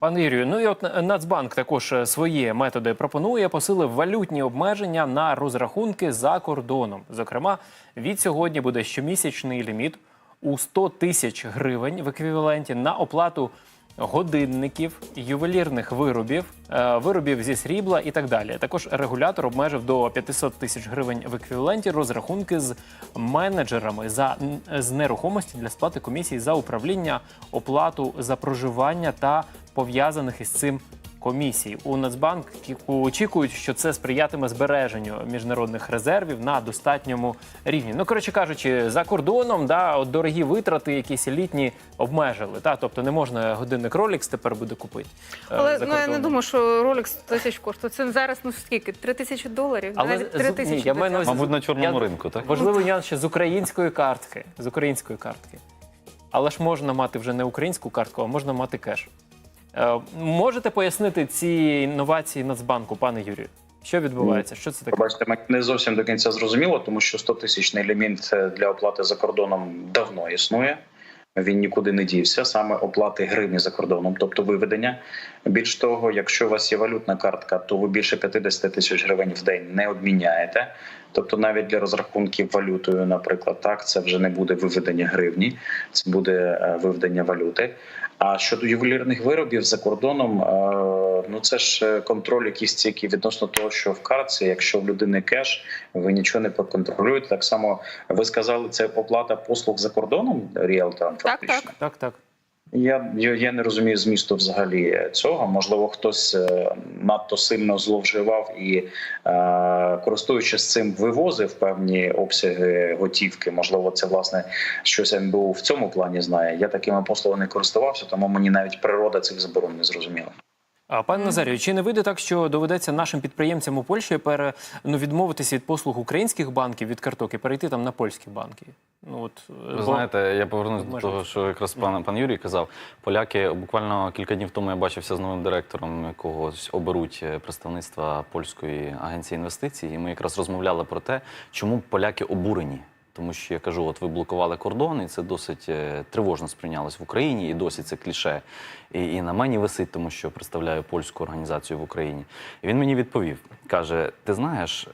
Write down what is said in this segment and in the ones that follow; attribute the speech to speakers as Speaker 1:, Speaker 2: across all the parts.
Speaker 1: Пане Юрію, ну і от Нацбанк також е, свої методи пропонує, посилив валютні обмеження на розрахунки за кордоном. Зокрема, від сьогодні буде щомісячний ліміт у 100 тисяч гривень в еквіваленті на оплату годинників, ювелірних виробів, е, виробів зі срібла і так далі. Також регулятор обмежив до 500 тисяч гривень в еквіваленті розрахунки з менеджерами за з нерухомості для сплати комісії за управління, оплату за проживання та пов'язаних із цим комісій. У Нацбанку очікують, що це сприятиме збереженню міжнародних резервів на достатньому рівні. Ну коротше кажучи, за кордоном да, от дорогі витрати, якісь літні обмежили. Та тобто не можна годинник Rolex тепер буде купити. е,
Speaker 2: Але
Speaker 1: за
Speaker 2: ну, я не думаю, що Rolex тисяч коштує. Це зараз ну скільки? Три тисячі доларів?
Speaker 1: Але
Speaker 2: Навіть тисячі.
Speaker 1: я маю
Speaker 3: Мабуть, на чорному
Speaker 1: Я-
Speaker 3: ринку, так?
Speaker 1: Важливий нюанс ще з української картки. З української картки. Але ж можна мати вже не українську картку, а можна мати кеш. Е, можете пояснити ці інновації Нацбанку, пане Юрію? Що відбувається? Що це таке?
Speaker 4: Бачите, не зовсім до кінця зрозуміло, тому що 100 тисячний ліміт е, для оплати за кордоном давно існує. Він нікуди не дівся, саме оплати гривні за кордоном, тобто виведення. Більш того, якщо у вас є валютна картка, то ви більше 50 тисяч гривень в день не обміняєте. Тобто, навіть для розрахунків валютою, наприклад, так це вже не буде виведення гривні, це буде е, виведення валюти. А щодо ювелірних виробів за кордоном, е, ну це ж е, контроль якийсь тільки відносно того, що в картці, якщо в людини кеш, ви нічого не проконтролюєте. Так само ви сказали, це оплата послуг за кордоном Ріалтан.
Speaker 2: Так,
Speaker 4: Фактично.
Speaker 1: Так, так.
Speaker 4: Я, я, не розумію змісту взагалі цього. Можливо, хтось е, надто сильно зловживав і, е, користуючись цим, вивозив певні обсяги готівки. Можливо, це власне щось МБУ в цьому плані знає. Я такими послугами не користувався, тому мені навіть природа цих заборон не зрозуміла.
Speaker 1: А пане Назарію, чи не вийде так, що доведеться нашим підприємцям у Польщі пере, ну, відмовитися від послуг українських банків від карток і перейти там на польські банки? Ну от е,
Speaker 3: Ви
Speaker 1: бо-
Speaker 3: знаєте, я повернусь до того, що якраз пан, пан Юрій казав. Поляки буквально кілька днів тому я бачився з новим директором, якого оберуть е, представництва польської агенції інвестицій. І ми якраз розмовляли про те, чому поляки обурені. Тому що я кажу, от ви блокували кордон, і це досить е, тривожно сприйнялось в Україні, і досі це кліше. І, і на мені висить, тому що представляю польську організацію в Україні. І він мені відповів: каже: Ти знаєш,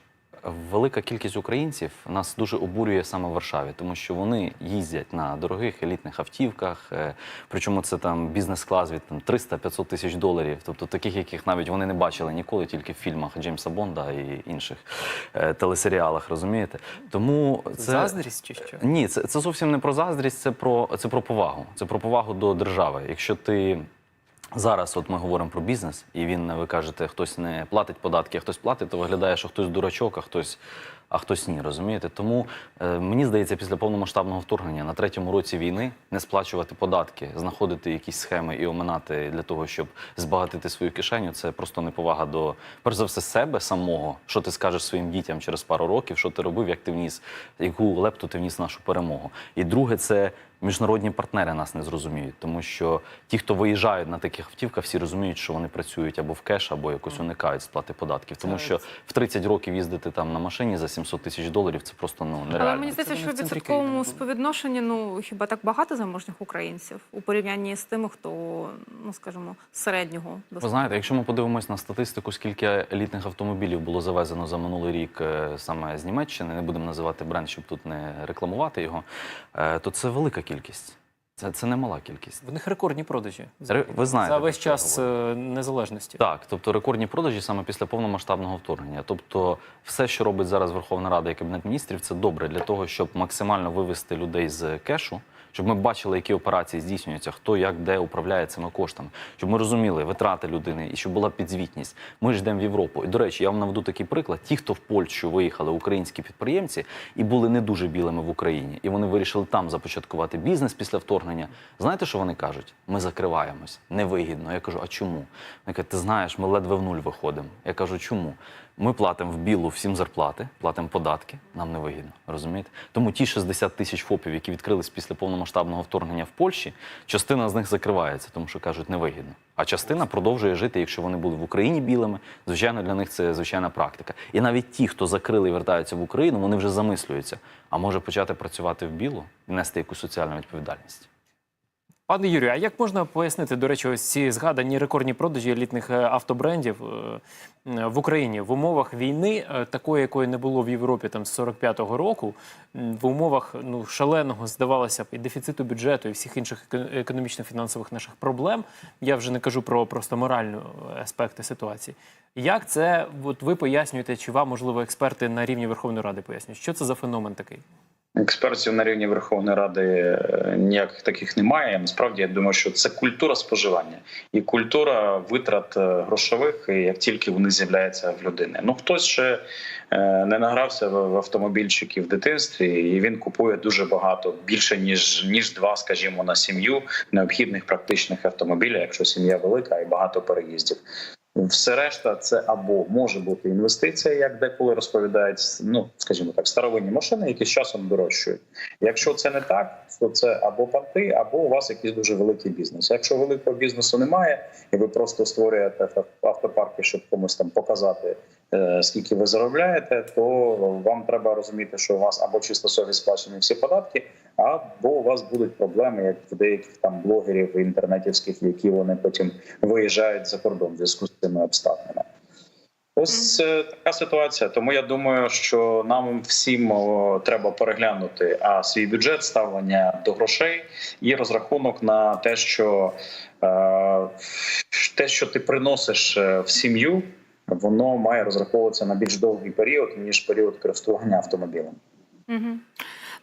Speaker 3: велика кількість українців нас дуже обурює саме в Варшаві, тому що вони їздять на дорогих елітних автівках. е, Причому це там бізнес-клас від там 300-500 тисяч доларів, тобто таких, яких навіть вони не бачили ніколи, тільки в фільмах Джеймса Бонда і інших е, телесеріалах. Розумієте? Тому це
Speaker 1: Заздрість чи що?
Speaker 3: ні, це, це зовсім не про заздрість, це про це про повагу. Це про повагу до держави. Якщо ти зараз, от ми говоримо про бізнес, і він ви кажете, хтось не платить податки, а хтось платить, то виглядає, що хтось дурачок, а хтось. А хтось ні, розумієте? Тому е, мені здається, після повномасштабного вторгнення на третьому році війни не сплачувати податки, знаходити якісь схеми і оминати для того, щоб збагатити свою кишеню, це просто неповага до перш за все себе самого. Що ти скажеш своїм дітям через пару років, що ти робив, як ти вніс, яку лепту ти вніс нашу перемогу. І друге, це міжнародні партнери нас не зрозуміють, тому що ті, хто виїжджають на таких автівках, всі розуміють, що вони працюють або в кеш, або якось уникають сплати податків. Тому що в 30 років їздити там на машині за 700 тисяч доларів це просто ну нереально.
Speaker 2: Але мені здається,
Speaker 1: Це
Speaker 2: що в відсотковому співвідношенні ну хіба так багато заможних українців у порівнянні з тими, хто ну скажімо, середнього
Speaker 3: Ви знаєте, якщо ми подивимось на статистику, скільки елітних автомобілів було завезено за минулий рік е, саме з Німеччини, не будемо називати бренд, щоб тут не рекламувати його, е, то це велика кількість. Це, це не мала кількість.
Speaker 1: В них рекордні продажі.
Speaker 3: Ви знаєте,
Speaker 1: за весь час е, незалежності.
Speaker 3: Так, тобто рекордні продажі саме після повномасштабного вторгнення. Тобто, все, що робить зараз Верховна Рада і Кабінет міністрів, це добре для того, щоб максимально вивести людей з кешу, щоб ми бачили, які операції здійснюються, хто як де управляє цими коштами, щоб ми розуміли витрати людини і щоб була підзвітність. Ми ж йдемо в Європу. І до речі, я вам наведу такий приклад: ті, хто в Польщу виїхали, українські підприємці, і були не дуже білими в Україні, і вони вирішили там започаткувати бізнес після вторгнення. Знаєте, що вони кажуть? Ми закриваємось, невигідно. Я кажу, а чому? Вони кажуть, ти знаєш, ми ледве в нуль виходимо. Я кажу, чому? Ми платимо в білу всім зарплати, платимо податки, нам не вигідно, розумієте? Тому ті 60 тисяч ФОПів, які відкрились після повномасштабного вторгнення в Польщі, частина з них закривається, тому що кажуть, невигідно. А частина продовжує жити, якщо вони були в Україні білими. Звичайно, для них це звичайна практика. І навіть ті, хто закрили і вертаються в Україну, вони вже замислюються. А може почати працювати в білу і нести якусь соціальну відповідальність.
Speaker 1: Пане Юрію, а як можна пояснити, до речі, ось ці згадані рекордні продажі елітних е, автобрендів е, в Україні в умовах війни, е, такої, якої не було в Європі там з 45-го року, в умовах ну шаленого здавалося б і дефіциту бюджету, і всіх інших економічно-фінансових наших проблем. Я вже не кажу про просто моральні аспекти ситуації. Як це от ви пояснюєте, чи вам можливо експерти на рівні Верховної Ради пояснюють? Що це за феномен такий?
Speaker 4: Експертів на рівні Верховної Ради е, ніяких таких немає. Насправді я думаю, що це культура споживання і культура витрат е, грошових, як тільки вони з'являються в людини. Ну хтось ще е, не награвся в автомобільчики в дитинстві, і він купує дуже багато більше ніж ніж два, скажімо, на сім'ю необхідних практичних автомобілів, якщо сім'я велика і багато переїздів. Все решта це або може бути інвестиція, як деколи розповідають, ну скажімо так, старовинні машини, які з часом дорожчують. Якщо це не так, то це або парти, або у вас якийсь дуже великий бізнес. Якщо великого бізнесу немає, і ви просто створюєте авто- автопарки, щоб комусь там показати, е, скільки ви заробляєте, то вам треба розуміти, що у вас або чистосові сплачені всі податки, або у вас будуть проблеми, як в деяких там блогерів інтернетівських, які вони потім виїжджають за кордон в зв'язку з цими обставинами. Ось е, така ситуація. Тому я думаю, що нам всім о, треба переглянути а свій бюджет, ставлення до грошей і розрахунок на те, що е, те, що ти приносиш е, в сім'ю, воно має розраховуватися на більш довгий період ніж період користування автомобілем.
Speaker 2: Угу.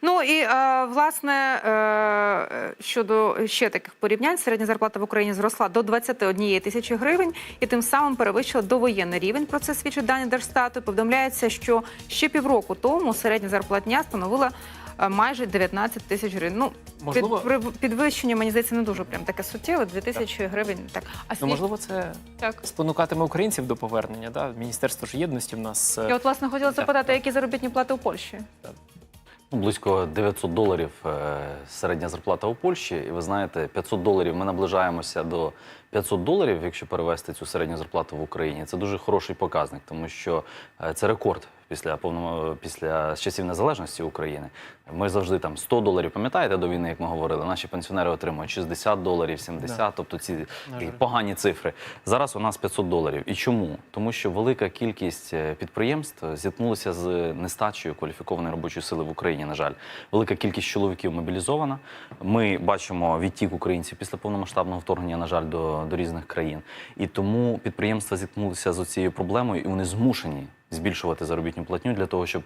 Speaker 2: Ну і е, власне е, щодо ще таких порівнянь, середня зарплата в Україні зросла до 21 тисячі гривень і тим самим перевищила довоєнний рівень. Про це свідчить дані Держстату. Повідомляється, що ще півроку тому середня зарплатня становила е, майже 19 тисяч гривень. Ну
Speaker 1: Можливо-
Speaker 2: під, при- підвищення мені здається не дуже прям таке суттєве. 2 тисячі гривень. Так а
Speaker 1: Ну можливо, це
Speaker 2: так.
Speaker 1: спонукатиме українських до повернення. Да? Міністерство ж єдності в нас
Speaker 2: Я от власне хотіла
Speaker 1: Так,
Speaker 2: запитати,
Speaker 1: так.
Speaker 2: які заробітні плати у Польщі.
Speaker 3: Ну, близько 900 доларів е, середня зарплата у Польщі. І ви знаєте, 500 доларів ми наближаємося до 500 доларів, якщо перевести цю середню зарплату в Україні. Це дуже хороший показник, тому що е, це рекорд після повного після з часів незалежності України. Ми завжди там 100 доларів. Пам'ятаєте до війни, як ми говорили? Наші пенсіонери отримують 60 доларів, 70,
Speaker 1: Да.
Speaker 3: тобто ці такі погані цифри. Зараз у нас 500 доларів. І чому? Тому що велика кількість е, підприємств зіткнулися з нестачею кваліфікованої робочої сили в Україні. На жаль, велика кількість чоловіків мобілізована. Ми бачимо відтік українців після повномасштабного вторгнення, на жаль, до, до різних країн. І тому підприємства зіткнулися з цією проблемою, і вони змушені збільшувати заробітну платню для того, щоб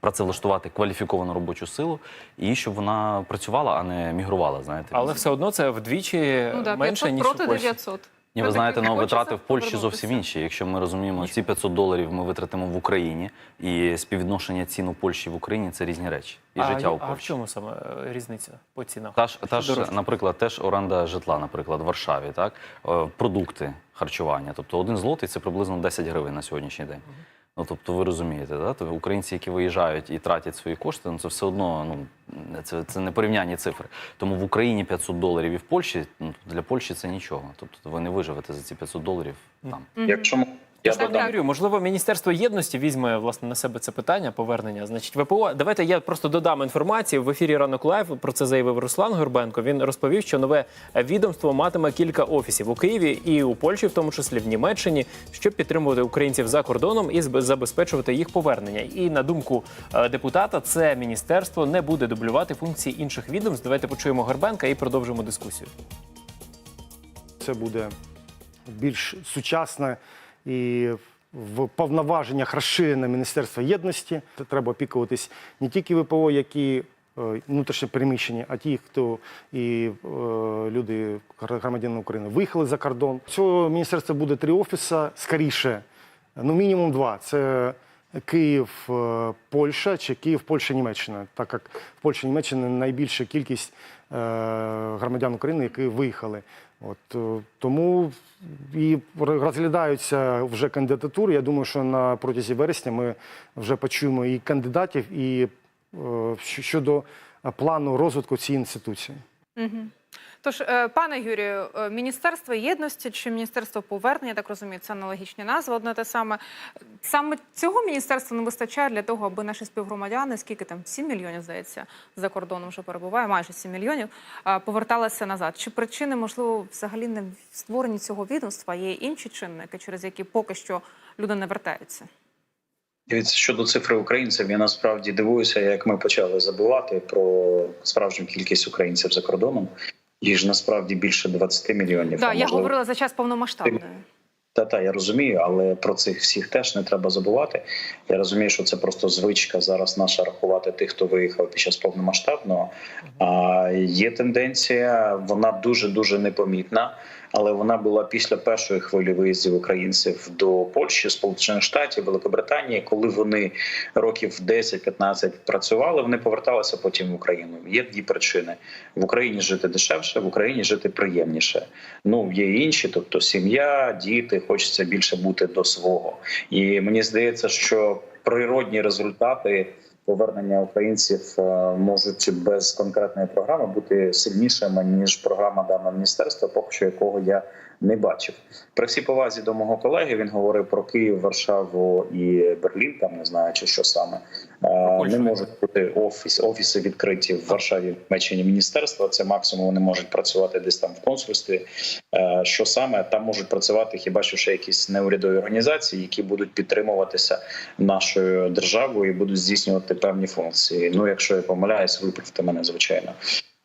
Speaker 3: працевлаштувати кваліфіковану робочу силу і щоб вона працювала, а не мігрувала. Знаєте,
Speaker 1: Але все одно це вдвічі
Speaker 2: Ну да,
Speaker 1: менше
Speaker 2: 500
Speaker 1: ніж
Speaker 2: проти
Speaker 1: у Польщі.
Speaker 2: 900.
Speaker 3: Ні, ви знаєте, ну, витрати в Польщі зовсім інші. Якщо ми розуміємо, ці 500 доларів ми витратимо в Україні, і співвідношення цін у Польщі в Україні це різні речі. І
Speaker 1: а,
Speaker 3: життя у
Speaker 1: а в чому саме е, різниця по цінах?
Speaker 3: Та ж, та ж, наприклад, теж оренда житла, наприклад, в Варшаві, так? Е, продукти харчування. Тобто один злотий це приблизно 10 гривень на сьогоднішній день. Ну, тобто, ви розумієте, да? Тобто, українці, які виїжджають і тратять свої кошти, ну це все одно ну, це, це не порівнянні цифри. Тому в Україні 500 доларів і в Польщі ну, для Польщі це нічого. Тобто ви не виживете за ці 500 доларів там.
Speaker 4: Якщо я додам.
Speaker 1: Юрію, можливо, Міністерство єдності візьме власне на себе це питання повернення. Значить, ВПО. Давайте я просто додам інформацію. В ефірі ранок лайв про це заявив Руслан Горбенко. Він розповів, що нове відомство матиме кілька офісів у Києві і у Польщі, в тому числі в Німеччині, щоб підтримувати українців за кордоном і забезпечувати їх повернення. І на думку е, депутата, це міністерство не буде дублювати функції інших відомств. Давайте почуємо Горбенка і продовжимо дискусію.
Speaker 5: це буде більш сучасне і в повноваженнях розширене Міністерство єдності. Це треба опікуватись не тільки ВПО, які е, внутрішньо переміщені, а ті, хто і е, люди, громадяни України, виїхали за кордон. Цього міністерства буде три офіси скоріше, ну мінімум два. Це Київ, е, Польща чи Київ, Польща, Німеччина, так як в Польщі Німеччина найбільша кількість е, громадян України, які виїхали. От е, тому і розглядаються вже кандидатури. Я думаю, що на протязі вересня ми вже почуємо і кандидатів, і е, щодо плану розвитку цієї інституції.
Speaker 2: Угу. Тож, е, пане Юрію, е, Міністерство єдності чи Міністерство повернення, я так розумію, це аналогічні назви, одне те саме. Саме цього міністерства не вистачає для того, аби наші співгромадяни, скільки там 7 мільйонів, здається, за кордоном вже перебуває, майже 7 мільйонів, е, поверталися назад. Чи причини, можливо, взагалі не в створенні цього відомства є інші чинники, через які поки що люди не вертаються?
Speaker 4: Дивіться, щодо цифри українців, я насправді дивуюся, як ми почали забувати про справжню кількість українців за кордоном. Їх ж насправді більше 20 мільйонів.
Speaker 2: Так,
Speaker 4: а
Speaker 2: я
Speaker 4: можливо,
Speaker 2: говорила за час повномасштабної.
Speaker 4: Та та я розумію, але про цих всіх теж не треба забувати. Я розумію, що це просто звичка зараз наша рахувати тих, хто виїхав під час повномасштабного. А є тенденція, вона дуже дуже непомітна, але вона була після першої хвилі виїздів українців до Польщі, Сполучених Штатів, Великобританії, коли вони років 10-15 працювали, вони поверталися потім в Україну. Є дві причини: в Україні жити дешевше, в Україні жити приємніше. Ну є інші, тобто сім'я, діти, хочеться більше бути до свого. І мені здається, що природні результати повернення українців е, можуть без конкретної програми бути сильнішими ніж програма даного міністерства, поки що якого я не бачив. При всій повазі до мого колеги він говорив про Київ, Варшаву і Берлін. Там не знаю чи що саме Е, не можуть бути офіс, офіси відкриті в Варшаві, в Мечені міністерства. Це максимум вони можуть працювати десь там в консульстві. Е, Що саме там можуть працювати хіба що ще якісь неурядові організації, які будуть підтримуватися нашою державою і будуть здійснювати певні функції. Ну, якщо я помиляюсь, виправте мене звичайно.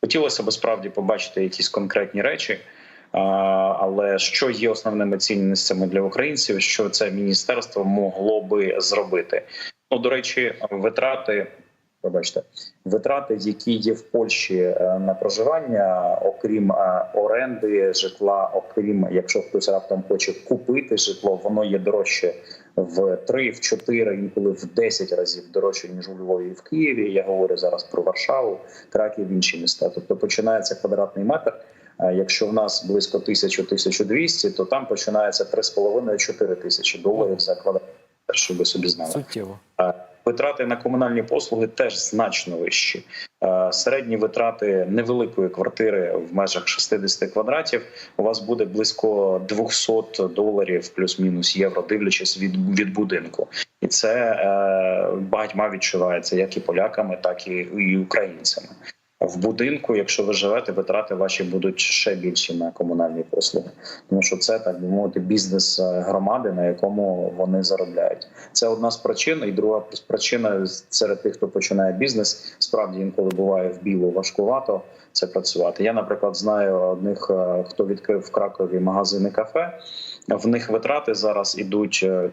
Speaker 4: Хотілося б справді побачити якісь конкретні речі. Але що є основними цінностями для українців, що це міністерство могло би зробити? Ну до речі, витрати. Вибачте, витрати, які є в Польщі е, на проживання, окрім е, оренди житла, окрім якщо хтось раптом хоче купити житло, воно є дорожче в 3, в 4, інколи в 10 разів дорожче ніж у Львові і в Києві. Я говорю зараз про Варшаву, Краків, інші міста. Тобто починається квадратний метр. Е, Якщо в нас близько 1000-1200, то там починається 3,5-4 тисячі доларів за квадратний метр, щоб ви собі знали.
Speaker 1: Суттєво.
Speaker 4: Е, Витрати на комунальні послуги теж значно вищі. Е, Середні витрати невеликої квартири в межах 60 квадратів у вас буде близько 200 доларів плюс-мінус євро, дивлячись від, від будинку, і це е, багатьма відчувається як і поляками, так і, і українцями. В будинку, якщо ви живете, витрати ваші будуть ще більші на комунальні послуги, тому що це так би мовити бізнес е, громади, на якому вони заробляють. Це одна з причин, і друга причина серед тих, хто починає бізнес, справді інколи буває в білу важкувато це працювати. Я, наприклад, знаю одних, е, хто відкрив в Кракові магазини кафе. В них витрати зараз ідуть е,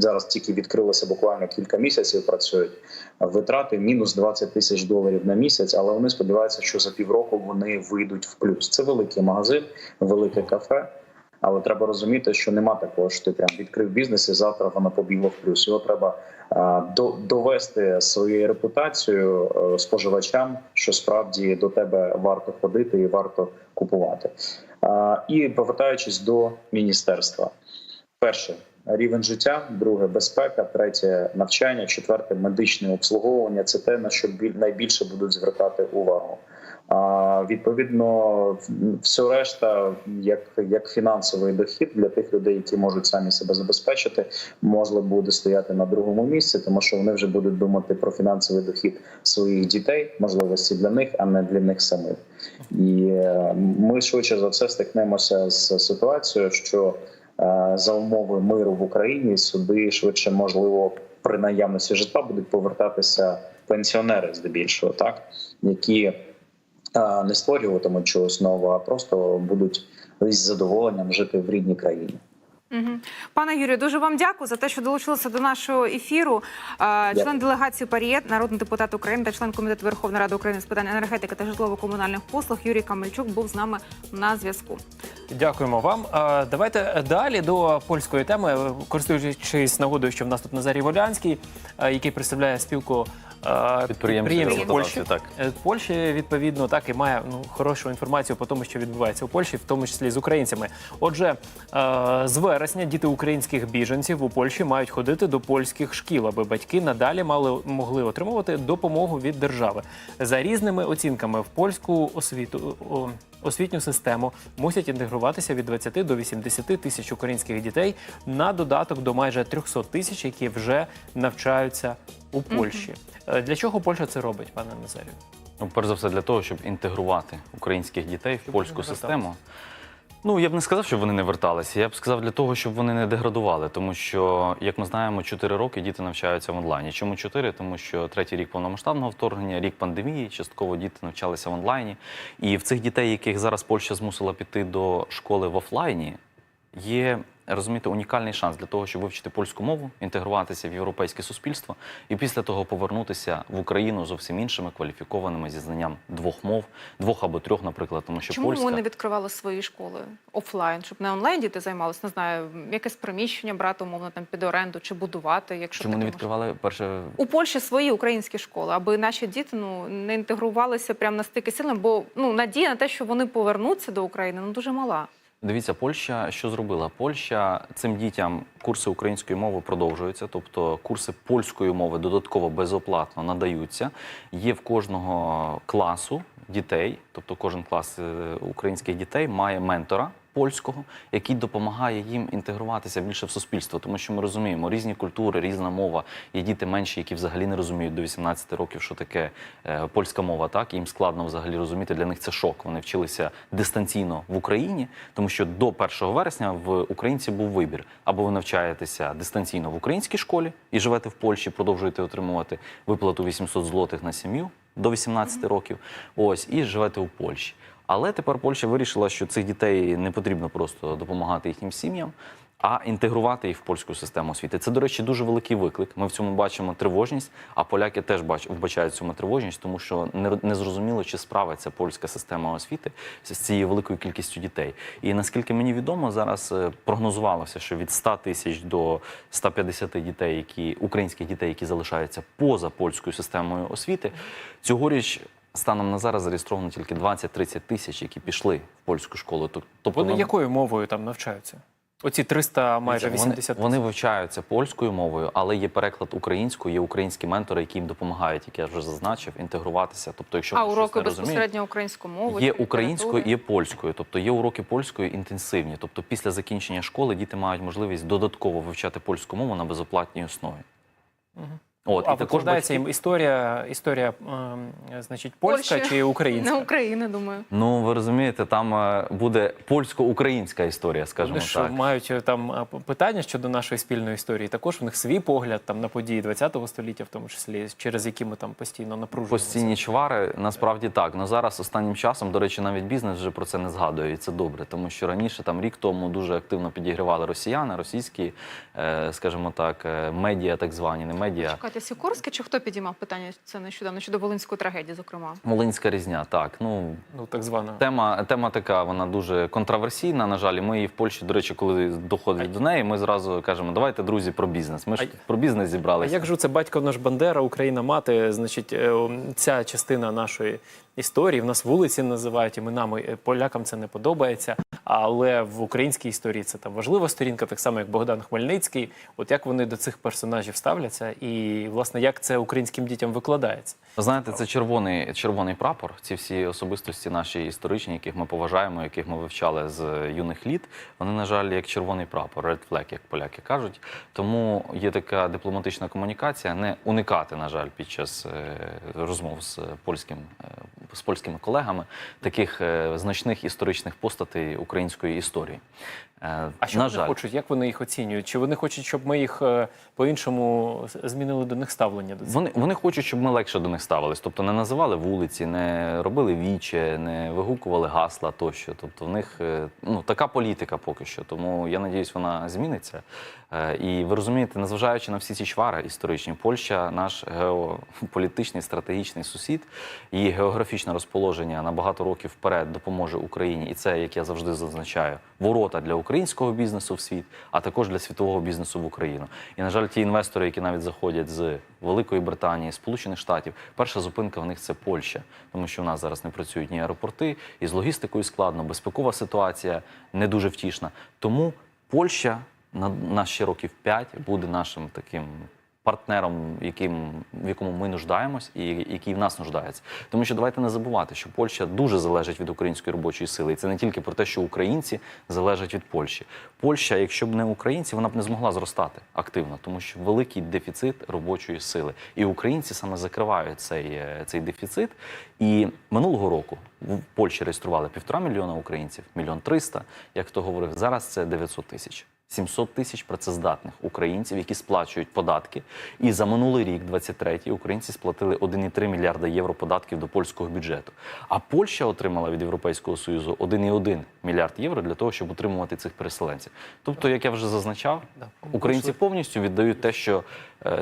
Speaker 4: зараз. Тільки відкрилося буквально кілька місяців. Працюють витрати мінус 20 тисяч доларів на місяць, але вони сподіваються, що за півроку вони вийдуть в плюс. Це великий магазин, велике кафе. Але треба розуміти, що нема такого, що ти прям відкрив бізнес і завтра воно побігло в плюс. Його треба довести своєю репутацією е, споживачам, що справді до тебе варто ходити і варто купувати. І повертаючись до міністерства, перше рівень життя, друге все третє навчання, четверте медичне обслуговування. Це те на що біль- найбільше будуть звертати увагу. Відповідно, все решта, як, як фінансовий дохід для тих людей, які можуть самі себе забезпечити, можливо буде стояти на другому місці, тому що вони вже будуть думати про фінансовий дохід своїх дітей, можливості для них, а не для них самих. І е, ми швидше за все стикнемося з ситуацією, що е, за умови миру в Україні сюди швидше можливо при наявності житла будуть повертатися пенсіонери здебільшого, так які не створюватимуть чогось нового, а просто будуть із задоволенням жити в рідній країні.
Speaker 2: Угу. Пане Юрію, дуже вам дякую за те, що долучилися до нашого ефіру. Член делегації Парієт, народний депутат України та член комітету Верховної Ради України з питань енергетики та житлово-комунальних послуг Юрій Камельчук був з нами на зв'язку.
Speaker 1: Дякуємо вам. Давайте далі до польської теми, користуючись нагодою, що в нас тут Назарій Волянський, який представляє спілку е,
Speaker 3: Підприємці
Speaker 1: Польщі.
Speaker 3: так.
Speaker 1: Е, Польща відповідно так і має ну хорошу інформацію по тому, що відбувається у Польщі, в тому числі з українцями. Отже, е, з вересня діти українських біженців у Польщі мають ходити до польських шкіл, аби батьки надалі мали могли отримувати допомогу від держави. За різними оцінками в польську освіту освітню систему мусять інтегруватися від 20 до 80 тисяч українських дітей на додаток до майже 300 тисяч, які вже навчаються у Польщі. Е, Для чого Польща це робить, пане Назарію?
Speaker 3: Ну, перш за все, для того, щоб інтегрувати українських дітей в
Speaker 1: Щоб
Speaker 3: польську
Speaker 1: вони не
Speaker 3: систему. Ну, я б не сказав, щоб вони не верталися. Я б сказав для того, щоб вони не деградували. Тому що, як ми знаємо, 4 роки діти навчаються в онлайні. Чому 4? Тому що третій рік повномасштабного вторгнення, рік пандемії, частково діти навчалися в онлайні. І в цих дітей, яких зараз Польща змусила піти до школи в офлайні, є. Розумієте, унікальний шанс для того, щоб вивчити польську мову, інтегруватися в європейське суспільство і після того повернутися в Україну зовсім іншими кваліфікованими зі знанням двох мов, двох або трьох, наприклад, тому що
Speaker 2: Чому
Speaker 3: польська
Speaker 2: ми не відкривали свої школи офлайн, щоб не онлайн діти займалися, не знаю, якесь приміщення брати умовно там під оренду чи будувати, якщо
Speaker 3: чому не відкривали перше
Speaker 2: у Польщі свої українські школи, аби наші діти ну не інтегрувалися прямо настільки сильно, бо ну надія на те, що вони повернуться до України, ну дуже мала.
Speaker 3: Дивіться, Польща що зробила? Польща цим дітям курси української мови продовжуються, тобто курси польської мови додатково безоплатно надаються. Є в кожного класу дітей, тобто кожен клас е, українських дітей має ментора. Польського, який допомагає їм інтегруватися більше в суспільство, тому що ми розуміємо різні культури, різна мова. Є діти менші, які взагалі не розуміють до 18 років, що таке е, польська мова. Так їм складно взагалі розуміти. Для них це шок. Вони вчилися дистанційно в Україні, тому що до 1 вересня в українці був вибір: або ви навчаєтеся дистанційно в українській школі і живете в Польщі, продовжуєте отримувати виплату 800 злотих на сім'ю до 18 років. Ось і живете у Польщі. Але тепер Польща вирішила, що цих дітей не потрібно просто допомагати їхнім сім'ям, а інтегрувати їх в польську систему освіти. Це, до речі, дуже великий виклик. Ми в цьому бачимо тривожність, а поляки теж бач, вбачають цьому тривожність, тому що не, не зрозуміло, чи справиться польська система освіти з цією великою кількістю дітей. І наскільки мені відомо, зараз е, прогнозувалося, що від 100 тисяч до 150 дітей, які українських дітей, які залишаються поза польською системою освіти, цьогоріч. Станом на зараз зареєстровано тільки 20-30 тисяч, які пішли в польську школу. Тобто
Speaker 1: Вони якою мовою там навчаються? Оці 300, майже
Speaker 3: Вони-
Speaker 1: 80
Speaker 3: Вони, вивчаються польською мовою, але є переклад українською, є українські ментори, які їм допомагають, як я вже зазначив, інтегруватися. Тобто, якщо
Speaker 2: а уроки безпосередньо українською мовою
Speaker 3: Є українською,
Speaker 2: літератури?
Speaker 3: є польською, тобто є уроки польської інтенсивні. Тобто, після закінчення школи діти мають можливість додатково вивчати польську мову на безоплатній основі. От
Speaker 1: а
Speaker 3: і також
Speaker 1: викладається
Speaker 3: батьки...
Speaker 1: їм історія, історія ем, значить, польська
Speaker 2: Польща.
Speaker 1: чи українська?
Speaker 2: Не України, думаю.
Speaker 3: Ну ви розумієте, там е, буде польсько-українська історія, скажімо
Speaker 1: Вони ж
Speaker 3: так.
Speaker 1: мають е, там е, питання щодо нашої спільної історії. Також в них свій погляд там на події ХХ століття, в тому числі через які ми там постійно напружуємося.
Speaker 3: Постійні чвари насправді так. Ну зараз останнім часом, до речі, навіть бізнес вже про це не згадує, і це добре, тому що раніше, там рік тому, дуже активно підігрівали росіяни, російські, е, скажімо так, е, медіа, так звані, не медіа.
Speaker 2: Катя Сікорська, чи хто підіймав питання це нещодавно щодо волинської трагедії, зокрема?
Speaker 3: Волинська різня, так. Ну
Speaker 1: Ну так звана.
Speaker 3: тема, тема така, вона дуже контроверсійна. На жаль, ми її в Польщі, до речі, коли доходить до неї, ми зразу кажемо, давайте, друзі, про бізнес. Ми ж
Speaker 1: А-
Speaker 3: про бізнес
Speaker 1: А
Speaker 3: зібралися.
Speaker 1: як же це батько наш Бандера, Україна мати? Значить, е, ця частина нашої історії в нас вулиці називають іменами. Е, Полякам це не подобається. Але в українській історії це там важлива сторінка, так само як Богдан Хмельницький. От як вони до цих персонажів ставляться, і власне як це українським дітям викладається?
Speaker 3: Знаєте, це червоний, червоний прапор. Ці всі особистості наші історичні, яких ми поважаємо, яких ми вивчали з юних літ. Вони, на жаль, як червоний прапор, red flag, як поляки кажуть. Тому є така дипломатична комунікація, не уникати, на жаль, під час е, розмов з польським е, з польськими колегами таких е, значних історичних постатей української історії. Е,
Speaker 1: А що
Speaker 3: на
Speaker 1: вони
Speaker 3: жаль,
Speaker 1: хочуть? Як вони їх оцінюють? Чи вони хочуть, щоб ми їх е, по-іншому змінили до них ставлення до цього?
Speaker 3: Вони, вони хочуть, щоб ми легше до них ставились. Тобто не називали вулиці, не робили віче, не вигукували гасла тощо. Тобто в них е, ну, така політика поки що. Тому я надіюсь, вона зміниться. І ви розумієте, незважаючи на всі ці чвари історичні, Польща наш геополітичний стратегічний сусід, її географічне розположення на багато років вперед допоможе Україні. І це, як я завжди зазначаю, ворота для України. Українського бізнесу в світ, а також для світового бізнесу в Україну. І на жаль, ті інвестори, які навіть заходять з Великої Британії, Сполучених Штатів, перша зупинка в них це Польща, тому що в нас зараз не працюють ні аеропорти, і з логістикою складно, безпекова ситуація не дуже втішна. Тому Польща на, на ще років 5 буде нашим таким партнером, яким, в якому ми нуждаємось, і який в нас нуждається. Тому що давайте не забувати, що Польща дуже залежить від української робочої сили. І це не тільки про те, що українці залежать від Польщі. Польща, якщо б не українці, вона б не змогла зростати активно, тому що великий дефіцит робочої сили. І українці саме закривають цей, е, цей дефіцит. І минулого року в Польщі реєстрували півтора мільйона українців, мільйон триста, як хто говорив. Зараз це 900 тисяч. 700 тисяч працездатних українців, які сплачують податки. І за минулий рік, 23-й, українці сплатили 1,3 мільярда євро податків до польського бюджету. А Польща отримала від Європейського Союзу 1,1 мільярд євро для того, щоб утримувати цих переселенців. Тобто, як я вже зазначав, українці повністю віддають те, що,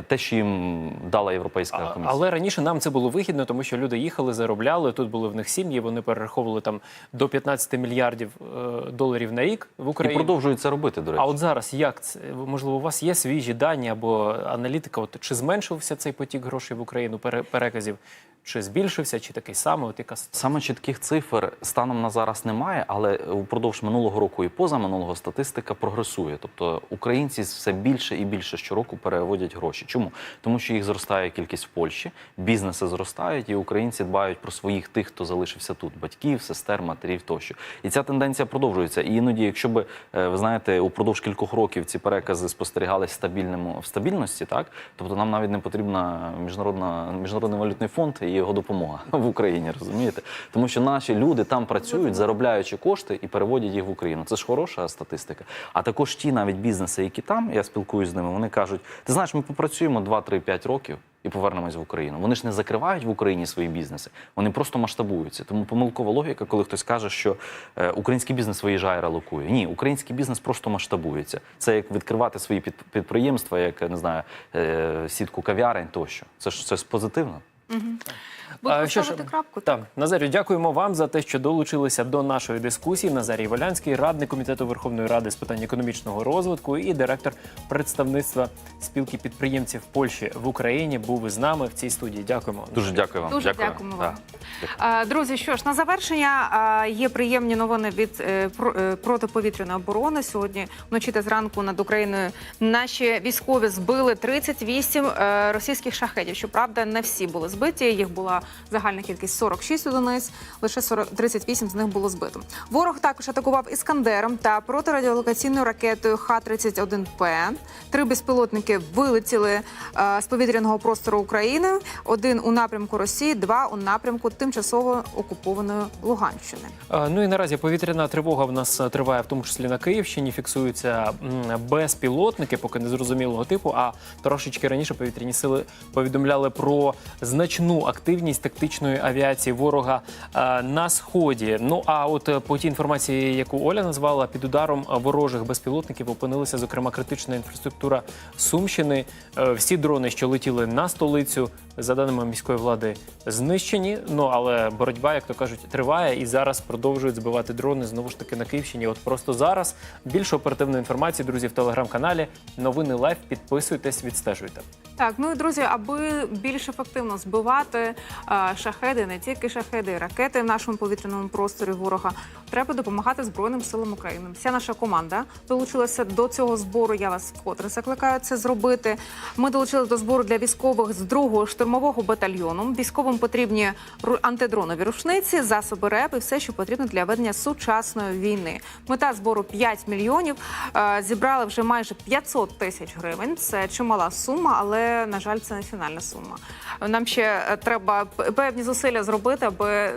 Speaker 3: те, що їм дала Європейська комісія.
Speaker 1: Але раніше нам це було вигідно, тому що люди їхали, заробляли. Тут були в них сім'ї. Вони перераховували там до 15 мільярдів е, доларів на рік в
Speaker 3: І
Speaker 1: Україну.
Speaker 3: продовжують це робити, до речі.
Speaker 1: А от зараз як це? Можливо, у вас є свіжі дані або аналітика? От чи зменшився цей потік грошей в Україну пере- переказів? Чи збільшився, чи такий самий? От яка
Speaker 3: Саме чітких цифр станом на зараз немає, але упродовж минулого року і поза минулого статистика прогресує. Тобто українці все більше і більше щороку переводять гроші. Чому? Тому що їх зростає кількість в Польщі, бізнеси зростають, і українці дбають про своїх тих, хто залишився тут: батьків, сестер, матерів тощо. І ця тенденція продовжується. І іноді, якщо би е, ви знаєте, упродовж кількох років ці перекази спостерігались стабільному в стабільності, так тобто нам навіть не потрібна міжнародна міжнародний валютний фонд і його допомога в Україні, розумієте? Тому що наші люди там працюють, заробляючи кошти і переводять їх в Україну. Це ж хороша статистика. А також ті навіть бізнеси, які там, я спілкуюсь з ними, вони кажуть: ти знаєш, ми попрацюємо 2-3-5 років. І повернемось в Україну. Вони ж не закривають в Україні свої бізнеси, вони просто масштабуються. Тому помилкова логіка, коли хтось каже, що е, український бізнес виїжджає, релокує. Ні, український бізнес просто масштабується. Це як відкривати свої під- підприємства, як не знаю, е, сітку кав'ярень тощо. Це ж це ж позитивно.
Speaker 2: Будемо
Speaker 1: А, що ж,
Speaker 2: ставити крапку.
Speaker 1: Так, Назарю, дякуємо вам за те, що долучилися до нашої дискусії. Назарій Волянський, радник комітету Верховної Ради з питань економічного розвитку і директор представництва спілки підприємців Польщі в Україні, був із нами в цій студії. Дякуємо.
Speaker 3: Дуже дякую вам.
Speaker 2: Дуже
Speaker 3: Дякую.
Speaker 2: дякуємо вам. А, Друзі, що ж на завершення є приємні новини від е, про- е, протиповітряної оборони. Сьогодні вночі та зранку над Україною наші військові збили 38 е, російських шахедів. Щоправда, не всі були збиті. Їх була загальна кількість 46 одиниць. Лише 40, 38 з них було збито. Ворог також атакував іскандером та протирадіолокаційною ракетою Х-31П. Три безпілотники вилетіли е, з повітряного простору України. Один у напрямку Росії, два у напрямку тимчасово окупованої Луганщини.
Speaker 1: А, Ну і наразі повітряна тривога в нас е, триває, в тому числі на Київщині. Фіксуються безпілотники, поки незрозумілого типу. А трошечки раніше повітряні сили повідомляли про значну активність тактичної авіації ворога е, на сході. Ну а от е, по тій інформації, яку Оля назвала, під ударом ворожих безпілотників опинилася зокрема критична інфраструктура Сумщини. Е, Всі дрони, що летіли на столицю, за даними міської влади, знищені. Ну але боротьба, як то кажуть, триває і зараз продовжують збивати дрони знову ж таки на Київщині. От просто зараз більше оперативної інформації, друзі, в телеграм-каналі. Новини лайв. Підписуйтесь, відстежуйте.
Speaker 2: Так, ну і друзі, аби більш ефективно збивати е, шахеди, не тільки шахеди, ракети в нашому повітряному просторі ворога, треба допомагати Збройним силам України. Вся наша команда долучилася до цього збору. Я вас вкотре закликаю це зробити. Ми долучилися до збору для військових з другого штурмового батальйону. Військовим потрібні антидронові рушниці, засоби РЕП і все, що потрібно для ведення сучасної війни. Мета збору 5 мільйонів. Е, Зібрали вже майже 500 тисяч гривень. Це чимала сума, але на жаль, це не фінальна сума. Нам ще е, треба певні зусилля зробити, аби м,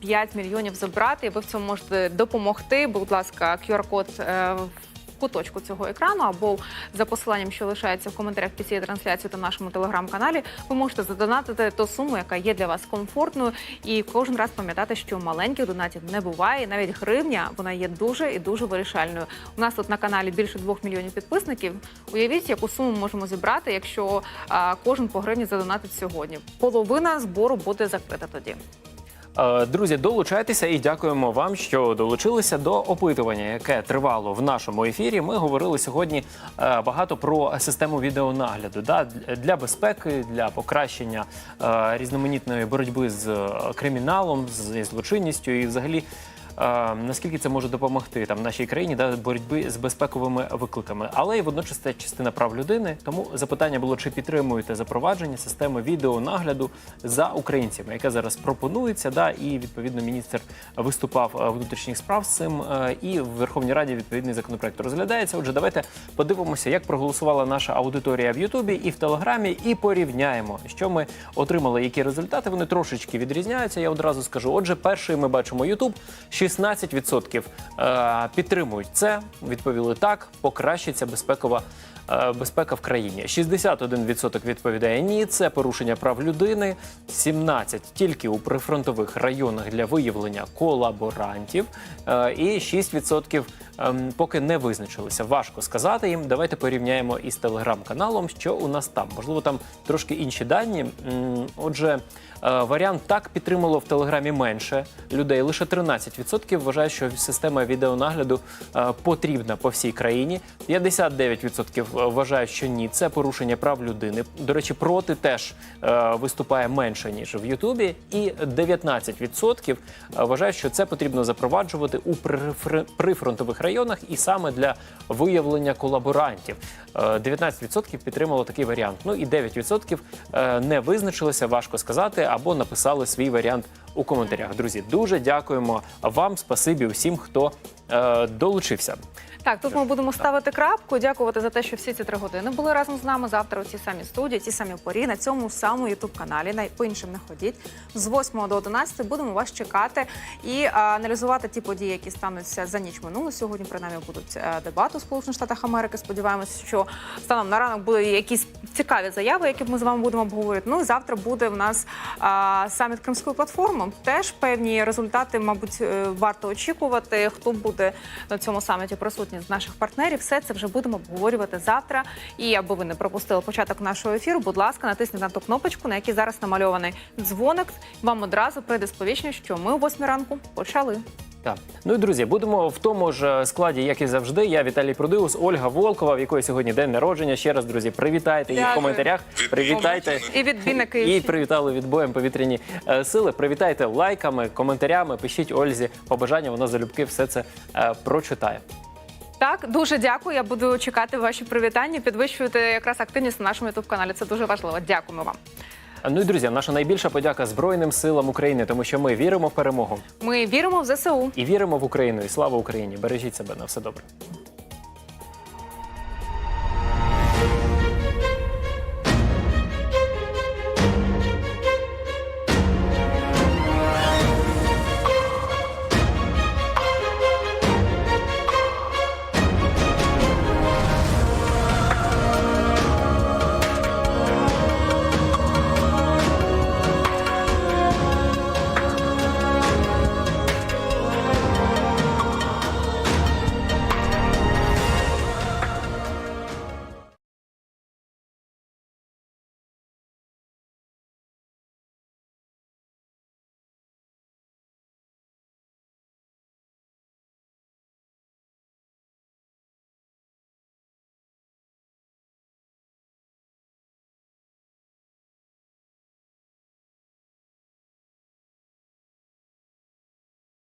Speaker 2: 5 мільйонів забрати. Ви в цьому можете допомогти. Будь ласка, QR-код е, в куточку цього екрану або за посиланням, що лишається в коментарях під цією трансляцією та нашому телеграм-каналі, ви можете задонатити ту суму, яка є для вас комфортною, і кожен раз пам'ятати, що маленьких донатів не буває. Навіть гривня вона є дуже і дуже вирішальною. У нас тут на каналі більше двох мільйонів підписників. Уявіть, яку суму можемо зібрати, якщо кожен по гривні задонатить сьогодні. Половина збору буде закрита тоді.
Speaker 1: Е, Друзі, долучайтеся і дякуємо вам, що долучилися до опитування, яке тривало в нашому ефірі. Ми говорили сьогодні е, багато про систему відеонагляду да, для безпеки, для покращення е, різноманітної боротьби з криміналом, з злочинністю і взагалі. Наскільки це може допомогти там нашій країні да, боротьби з безпековими викликами, але і водночас це частина прав людини. Тому запитання було, чи підтримуєте запровадження системи відеонагляду за українцями, яке зараз пропонується. Да, і відповідно міністр виступав е, внутрішніх справ з цим. е, І в Верховній Раді відповідний законопроект розглядається. Отже, давайте подивимося, як проголосувала наша аудиторія в Ютубі і в Телеграмі, і порівняємо, що ми отримали, які результати. Вони трошечки відрізняються. Я одразу скажу. Отже, перший ми бачимо Ютуб. 16% е, підтримують це. Відповіли так, покращиться безпекова. е, Безпека в країні 61% відповідає ні. Це порушення прав людини. 17% тільки у прифронтових районах для виявлення колаборантів. Е, І 6% ем, поки не визначилися. Важко сказати їм. Давайте порівняємо із телеграм-каналом, що у нас там. Можливо, там трошки інші дані. Отже, е, варіант так підтримало в телеграмі менше людей. Лише 13% вважають, що система відеонагляду е, потрібна по всій країні. 59% вважають, що ні. Це порушення прав людини. До речі, проти теж е, виступає менше ніж в Ютубі. І 19% вважають, що це потрібно запроваджувати у прифр- прифронтових районах і саме для виявлення колаборантів. Е, 19% підтримало такий варіант. Ну і 9% е, не визначилися, важко сказати, або написали свій варіант у коментарях. Друзі, дуже дякуємо вам. Спасибі усім, хто е, долучився.
Speaker 2: Так, тут ми будемо ставити крапку. Дякувати за те, що всі ці три години були разом з нами. Завтра у цій самій студії, цій самій порі, на цьому самому ютуб каналі. На по іншим не ходіть. З 8 до 11 будемо вас чекати і аналізувати ті події, які стануться за ніч минулу. Сьогодні принаймні будуть е, дебати у Сполучених Штатах Америки. Сподіваємося, що станом на ранок будуть якісь цікаві заяви, які ми з вами будемо обговорити. Ну і завтра буде в нас а, саміт Кримської платформи. Теж певні результати, мабуть, е, варто очікувати. Хто буде на цьому саміті присутній з наших партнерів? Все це вже будемо обговорювати завтра. І аби ви не пропустили початок нашого ефіру, будь ласка, натисніть на ту кнопочку, на якій зараз намальований дзвоник. Вам одразу прийде сповіщення, що ми о 8 ранку почали.
Speaker 1: Так. Ну і друзі, будемо в тому ж е, складі, як і завжди. Я Віталій Продиус, Ольга Волкова, в якої сьогодні день народження. Ще раз, друзі, привітайте її в коментарях. Привітайте.
Speaker 2: І відбійники.
Speaker 1: І привітали відбоєм повітряні е, сили. Привітайте лайками, коментарями. Пишіть Ользі побажання. Вона залюбки все це е, прочитає.
Speaker 2: Так, дуже дякую. Я буду чекати ваші привітання. підвищувати якраз активність на нашому ютуб каналі. Це дуже важливо. Дякуємо вам.
Speaker 1: Ну і друзі, наша найбільша подяка Збройним силам України, тому що ми віримо в перемогу
Speaker 2: Ми віримо в ЗСУ.
Speaker 1: і віримо в Україну. І слава Україні! Бережіть себе на все добре.